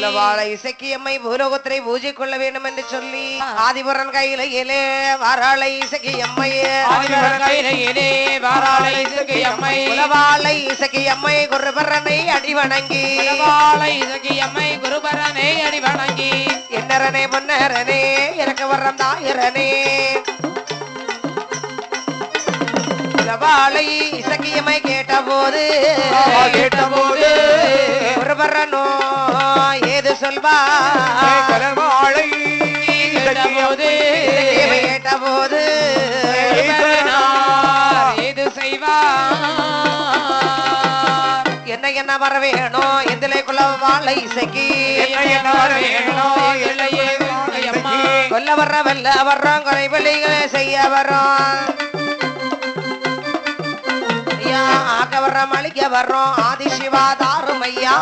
குலவாழ இசக்கியம்மை பூலோகத்திரை பூஜை கொள்ள வேண்டும் என்று சொல்லி ஆதிபுரன் கையிலே வாராள இசக்கியம்மையே ஆதிபரன் கையிலே வாராளை இசக்கி அம்மை குலவாழ இசக்கியம்மை குருபரனை அடி வணங்கி வாழை இசக்கி அம்மை குருபரனை அடி வணங்கி என்னரனே பொன்னரனே எனக்கு வர்றம் தாயிரனே குலவாழை இசக்கியம்மை கேட்டபோது கேட்டபோது குருபரனோ ஏது சொல்வா. கலமாழை கேட்டபோது கேட்டபோது இது செய்வார். என்ன என்ன வர வேணும் எந்திலே குலவாழை இசக்கி. என்ன என்ன வர வேணும் எல்லையே வாழை அம்மா கொல்ல வர்ற வெல்ல வர்றோம் கொலை வெளிகளை செய்ய வர்றோம். ஐயா ஆக்க வர்றோம் அழிக்க வர்றோம். ஆதி சிவா தாரும் ஐயா